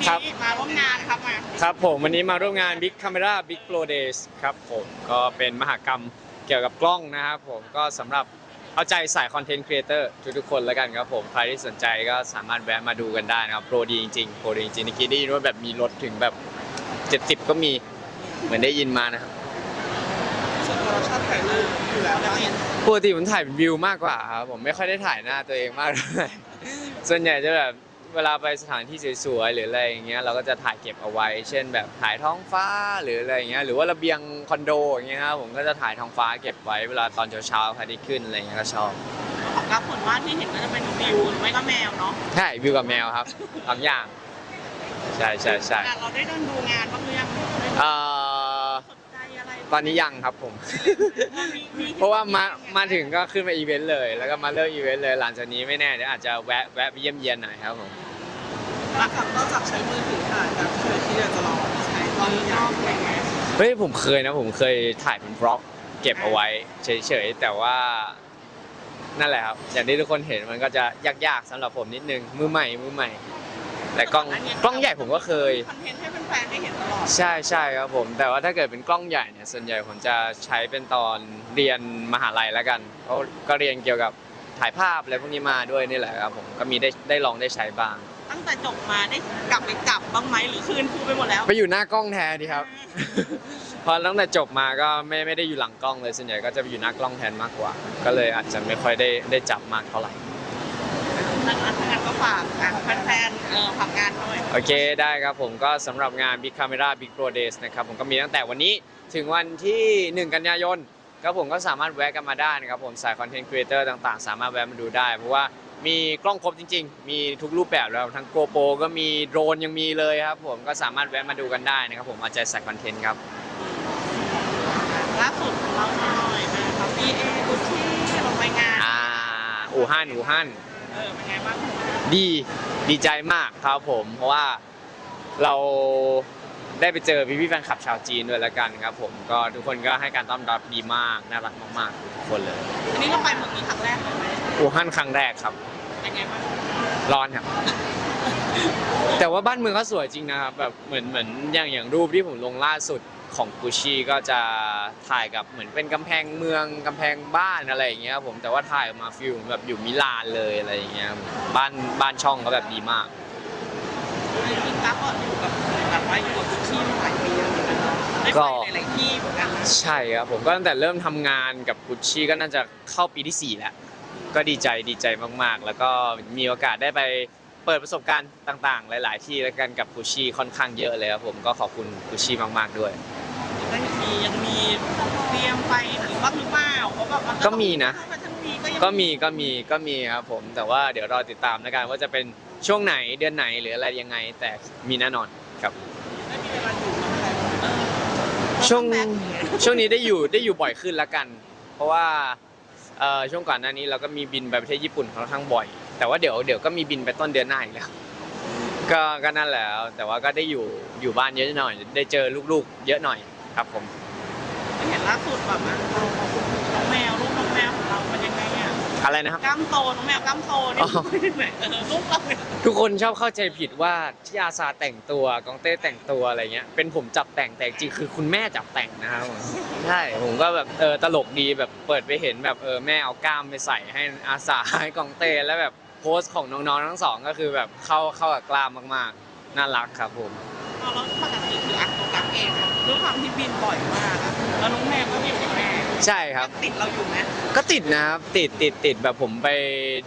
นี้ครับ มาร่วมงานครับมาครับผมวันนี้มาร่วมงาน Big Camera Big Pro Days ครับผมก็เป็นมหกรรมเกี่ยวกับกล้องนะครับผมก็สำหรับเอาใจสายคอนเทนต์ครีเอเตอร์ทุกๆคนแล้วกันครับผมใครที่สนใจก็สามารถแวะมาดูกันได้นะครับโปรดีจริงๆโปรดีจริงๆเมื่อกี้ได้ยินว่าแบบมีลดถึงแบบ 70 ก็มีเหมือนได้ยินมานะครับส่วนตัวเราชอบถ่ายรูปอยู่แล้วนะปกติผมถ่ายเป็นวิวมากกว่าครับผมไม่ค่อยได้ถ่ายหน้าตัวเองมากเท่าไหร่ส่วนใหญ่จะแบบ เวลาไปสถานที่สวยๆหรืออะไรอย่างเงี้ยเราก็จะถ่ายเก็บเอาไว้ เช่น แบบถ่ายท้องฟ้าหรืออะไรอย่างเงี้ยหรือว่าระเบียงคอนโดอย่างเงี้ยครับผมก็จะถ่ายท้องฟ้าเก็บไว้เวลาตอนเช้าๆพระอาทิตย์ขึ้นอะไรอย่างเงี้ยก็ชอบของรับผลว่าที่เห็นก็จะเป็นวิวหรือไม่ก็แมวเนาะใช่วิวกับแมวครับสองอย่างใช่ใช่ใช่แต่เราได้เดินดูงานบ้างหรือยังเอ่อสนใจอะไร ตอนนี้ยังครับผมมีมีเพราะว่ามามาถึงก็ขึ้นมาอีเวนต์เลย แล้วก็มาเลิกอีเวนต์เลย หลังจากนี้ไม่แน่เดี๋ยวอาจจะแวะแวะไปเยี่ยมเยียนหน่อยครับผม นอกจากนอกจากใช้มือถือถ่ายแบบเคยที่อยากจะลองใช้ตอนนี้นอกอะไรเงี้ยเฮ้ยผมเคยนะผมเคยถ่ายเป็นบล็อก เก็บเอาไว้เฉยๆแต่ว่านั่นแหละครับ อย่างที่ทุกคนเห็นมันก็จะยากๆสำหรับผมนิดนึงมือใหม่มือใหม่ แต่กล้องกล้องใหญ่ผมก็เคย คอนเทนต์ให้ แฟนๆได้เห็นตลอด ใช่ใช่ครับผม แต่ว่าถ้าเกิดเป็นกล้องใหญ่เนี่ยส่วนใหญ่ผมจะใช้เป็นตอนเรียนมหาลัยแล้วกันเพราะก็เรียนเกี่ยวกับถ่ายภาพอะไรพวกนี้มาด้วยนี่แหละครับผมก็มีได้ได้ลองได้ใช้บ้าง ตั้งแต่จบมาได้กลับไปจับบ้างไหมหรือคืนครูไปหมดแล้วไปอยู่หน้ากล้องแทนดีครับพอตั้งแต่จบมาก็ไม่ไม่ได้อยู่หลังกล้องเลยส่วนใหญ่ก็จะไปอยู่หน้ากล้องแทนมากกว่า ก็เลยอาจจะไม่ค่อยได้ได้จับมากเท่าไหร่ ทางานทางานก็ฝากอะแฟนๆเออ ฝากงานด้วยโอเคได้ครับผมก็สำหรับงาน Big Camera Big Pro Days นะครับผมก็มีตั้งแต่วันนี้ถึงวันที่ 1 กันยายนครับผมก็สามารถแวะกันมาได้นะครับผมสายคอนเทนต์ครีเอเตอร์ต่างๆ สามารถแวะมาดูได้ เพราะว่ามีกล้องครบจริง ๆ มีทุกรูปแบบแล้วทั้ง GoPro ก็มีโดรนยังมีเลยครับผมก็สามารถแวะมาดูกันได้นะครับผมเอาใจใส่คอนเทนต์ครับ ล่าสุดของเราหน่อยนะครับ BA กุชชี่ลงไปงานอ่าอู่ฮั่นอู่ฮั่น เออเป็นไงบ้างดีดีใจมากครับผม เพราะว่าเราได้ไปเจอพี่พี่ๆแฟนคลับชาวจีนด้วยแล้วกันครับ ผมก็ทุกคนก็ให้การต้อนรับดีมากน่ารักมากๆทุกคนเลยอันนี้เราไปเมืองนี้ครั้งแรกเลยไหมอู่ฮั่นครั้งแรกครับ เป็นไงบ้างร้อนครับ แต่ว่าบ้านเมืองก็สวยจริงนะครับแบบเหมือนเหมือนอย่างอย่างรูปที่ผมลงล่าสุด ของกุชชี่ก็จะถ่ายกับเหมือนเป็นกำแพงเมืองกำแพงบ้านอะไรอย่างเงี้ยครับผมแต่ว่าถ่ายออกมาฟิลแบบอยู่มิลานเลยอะไรอย่างเงี้ยบ้านบ้านช่องก็แบบดีมากจริงๆกั๊บก็อยู่กับแบบว่าอยู่กับกุชชี่มาหลายปีแล้วเหมือนกันเนาะได้ไปหลายๆที่เหมือนกันนะใช่ครับผมก็ตั้งแต่เริ่มทำงานกับกุชชี่ก็น่าจะเข้าปีที่4แล้วก็ดีใจดีใจมากๆ แล้วก็มีโอกาสได้ไป เปิดประสบการณ์ต่างๆ หลาย ๆ ที่แล้วกันกับกุชชี่ค่อนข้างเยอะเลยครับผมก็ขอบคุณกุชชี่มากๆด้วย ก็ยังมียังมีเตรียมไปหรือบ้างหรือเปล่าเพราะแบบมันก็มีนะเข้ามาทั้งปีก็ยังก็มีก็มีก็มีครับผม แต่ว่าเดี๋ยวรอติดตามแล้วกันว่าจะเป็นช่วงไหนเดือนไหนหรืออะไรยังไง แต่มีแน่นอนครับไม่มีเวลาอยู่เมืองไทยเออช่วงแบ็คอย่างเงี้ยช่วงนี้ได้อยู่ได้อยู่บ่อยขึ้นแล้วกัน เพราะว่าเอ่อช่วงก่อนหน้านี้เราก็มีบินไปประเทศญี่ปุ่นค่อนข้างบ่อย แต่ว่าเดี๋ยวเดี๋ยวก็มีบินไปต้นเดือนหน้าอีกแล้วก็ก็นั่นแหละแต่ว่าก็ได้อยู่อยู่บ้านเยอะหน่อย ได้เจอลูกๆ เยอะหน่อยครับผมเห็นล่าสุดแบบว่าเราน้องแมวลูกน้องแมวของเรามันยังไงอะอะไรนะครับกล้ามโตน้องแมวกล้ามโตนี่อ๋อเป็นไหนเออลูกเราเนี่ยทุกคนชอบเข้าใจผิดว่าที่อาซาแต่งตัวกองเต้แต่งตัวอะไรเงี้ยเป็นผมจับแต่งแต่จริงๆคือคุณแม่จับแต่งนะครับผมใช่ผมก็แบบเออตลกดีแบบเปิดไปเห็นแบบเออแม่เอากล้ามไปใส่ให้อาสาให้กองเต้แล้วแบบ โพสต์ของน้องๆทั้งสองก็คือแบบเข้าเข้ากับกล้ามมากๆ น่ารักครับผม เราแล้วปกติคืออักตัวกั๊กเองอะด้วยความที่บินบ่อยมากอะแล้วน้องแมวก็อยู่กับแม่ใช่ครับ ติดเราอยู่ไหมก็ติดนะครับติดติดติดแบบผมไป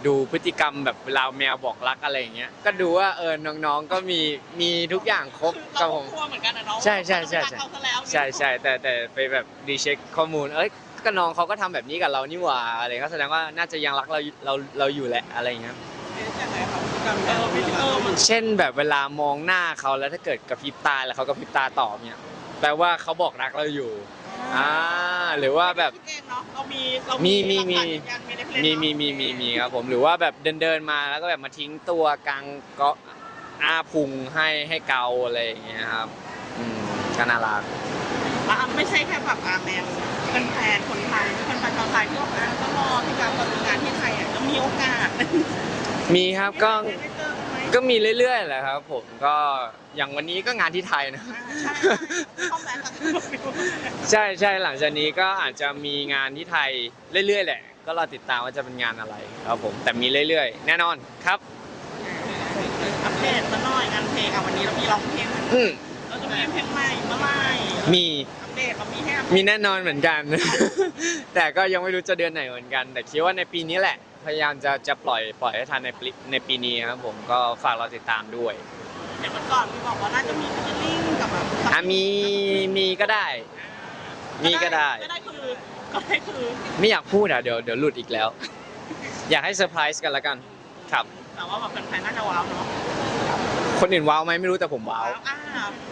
ดูพฤติกรรมแบบเวลาแมวบอกรักอะไรอย่างเงี้ยก็ดูว่าเออน้องๆก็มีมีทุกอย่างครบเรากับผก็ม กลัวเหมือนกันนะน้องใช่ใช่ใช่ใช่เขาซะแล้วใช่ใช่แต่แต่ไปแบบรีเช็คข้อมูลเอ้ยก็น้องเขาก็ทำแบบนี้กับเรานี่หว่าอะไรก็แสดงว่าน่าจะยังรักเราเราเราอยู่แหละอะไรอย่างเงี้ย เออพี่เออมันเช่นแบบเวลามองหน้าเขาแล้วถ้าเกิดกระพริบตาแล้วเขากระพริบตาตอบเนี่ยแปลว่าเขาบอกรักเราอยู่อ่าหรือว่าแบบคิดเองเนาะเรามีเรามีมีมีหลักฐานยืนยันในเพลงมีเนาะมีมีมีมีครับผมหรือว่าแบบเดินเดินๆมาแล้วก็แบบมาทิ้งตัวกลางเก็อาพุงให้ให้เกาอะไรอย่างเงี้ยครับอืมก็น่ารักอะไม่ใช่แค่แบบอาแมวเป็นแฟนคนไทยเป็นแฟนชาวไทยที่บอกว่าต้องรอที่การทำงานที่ไทยอะจะมีโอกาส มีครับก็ได้เจอไหมก็มีเรื่อยๆแหละครับ ผมก็อย่างวันนี้ก็งานที่ไทยนะอ่าใช่เข้าแบงก์กับใช่ใช่หลังจากนี้ก็อาจจะมีงานที่ไทยเรื่อยๆแหละ ก็รอติดตามว่าจะเป็นงานอะไรครับผมแต่มีเรื่อยๆ แน่นอนครับอัปเดตมาหน่อยงานเพลงอะวันนี้เรามีร้องเพลงอืมเราจะมีเพลงใหม่เมื่อไหร่มีอัปเดตเรามีให้อัปมีเดตแน่นอนเหมือนกัน แต่ก็ยังไม่รู้จะเดือนไหนเหมือนกัน แต่คิดว่าในปีนี้แหละ พยายามจะจะปล่อยปล่อยให้ทันในปีในปีนี้ครับผมก็ฝากเราติดตามด้วยเดี๋ยววันก่อนพี่บอกว่าน่าจะมีฟิชเชอร์ลิงกับแบบอะมีมีก็ได้ มีก็ได้ ก็ได้คือก็ได้คือไม่อยากพูดอะเดี๋ยวเดี๋ยวหลุดอีกแล้ว อยากให้เซอร์ไพรส์กันละกัน ครับ แต่ว่าแบบแฟนๆน่าจะว้าวเนาะคนอื่นว้าวไหมไม่รู้แต่ผมว้าว อ่า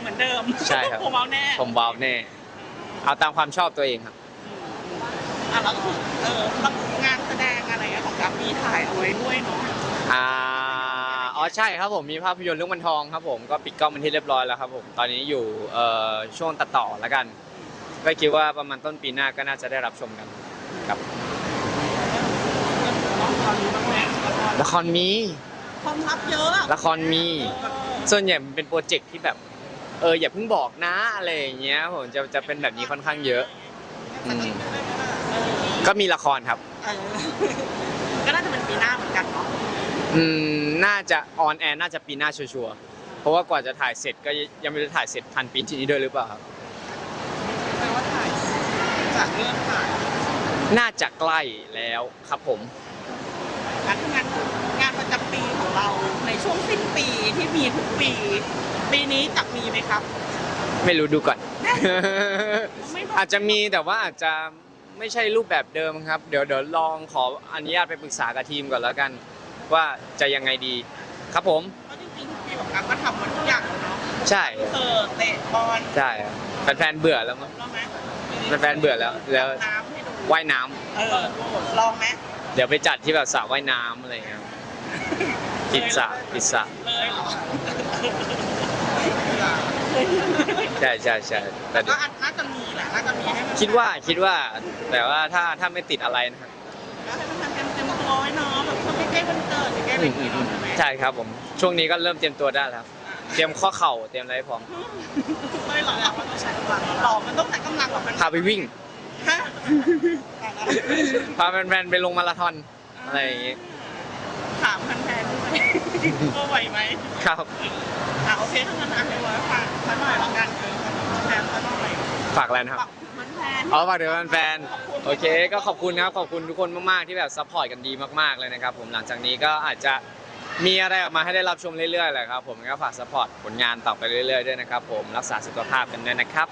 เหมือนเดิมใช่ครับ ผมว้าวแน่ผมว้าวแน่ เอาตามความชอบตัวเองครับ อะแล้วก็คือเออ กัฟมีถ่ายเอาไว้ด้วยเนาะอ่าอ๋อใช่ครับผมมีภาพยนตร์เรื่องมันทองครับผมก็ปิดกล้องเป็นที่เรียบร้อยแล้วครับผมตอนนี้อยู่เอ่อช่วงตัดต่อแล้วกัน ก็คิดว่าประมาณต้นปีหน้าก็น่าจะได้รับชมกันครับต้องรอรู้บ้างไหมละครละครมีความลับเยอะอะละครมี ส่วนใหญ่มันเป็นโปรเจกต์ที่แบบ เอออย่าเพิ่งบอกนะอะไรอย่างเงี้ยผมจะจะเป็นแบบนี้ค่อนข้างเยอะอืมก็มีละครครับเออ ก็น่าจะเป็นปีหน้าเหมือนกันเนาะอืมน่าจะออนแอร์น่าจะปีหน้าชัวร์ๆเพราะว่ากว่าจะถ่ายเสร็จก็ยังไม่ได้ถ่ายเสร็จทันปีนี้ด้วยหรือเปล่าครับแปลว่าถ่ายจากเรื่องถ่ายน่าจะใกล้แล้วครับผมการทำงานงานประจำปีของเราในช่วงสิ้นปีที่มีทุกปี ปีนี้จะมีไหมครับ ไม่รู้ดูก่อน ไม่บอกอาจจะมีแต่ว่าอาจจะ ไม่ใช่รูปแบบเดิมครับ เดี๋ยวเดี๋ยวลองขออนุญาตไปปรึกษากับทีมก่อนแล้วกัน ว่าจะยังไงดีครับผมเพราะจริงๆทุกปีของกัฟก็ทำหมดทุกอย่างแล้วเนาะใช่เออเตะบอลใช่ครับแฟนๆเบื่อแล้วมั้งลองไหมแฟนๆเบื่อแล้วแล้วน้ำให้ดูว่ายน้ำเออลองไหมเดี๋ยวไปจัดที่แบบสระว่ายน้ำอะไรเงี้ยพิซซ่าพิซซ่าเลยเหรอ ใช่ใช่ใช่แต่แต่ก็อาจน่าจะมีแหละน่าจะมีให้มันคิดว่าคิดว่าแต่ว่าถ้าถ้าไม่ติดอะไรนะครับแล้วให้มันเต็มเต็มตัวไว้เนาะแบบเพื่อใกล้ๆวันเกิดใกล้ๆอืวันมอืเกิมดอืมใช่ไหมใช่ครับผมช่วงนี้ก็เริ่มเตรียมตัวได้แล้วครับเตรียมข้อเข่าเตรียมอะไรให้พร้อมไม่หรอกมันต้องใช้กำลังหรอกมันต้องใช้กำลังหรอกมันพาไปวิ่ง ฮะพาแฟนๆไปลงมาราธอนอะไรอย่างงี้ถามแฟนๆด้วยว่าไหวไหม ครับอะ โอเคถ้างั้นอะให้ไว้ฝากสักหน่อยละกันคือแฟนสักหน่อยฝากอะไรนะครับ ฝากมันแฟนเอาฝากถึงแฟนๆโอเค ก็ขอบคุณนะครับ ขอบคุณทุกคนมากๆที่แบบซัพพอร์ตกันดีมากๆเลยนะครับ ผมหลังจากนี้ก็อาจจะมีอะไรออกมาให้ได้รับชมเรื่อยๆแหละครับผมก็ฝากซัพพอร์ตผลงานต่อไปเรื่อยๆด้วยนะครับ ผมรักษาสุขภาพกันด้วยนะครับ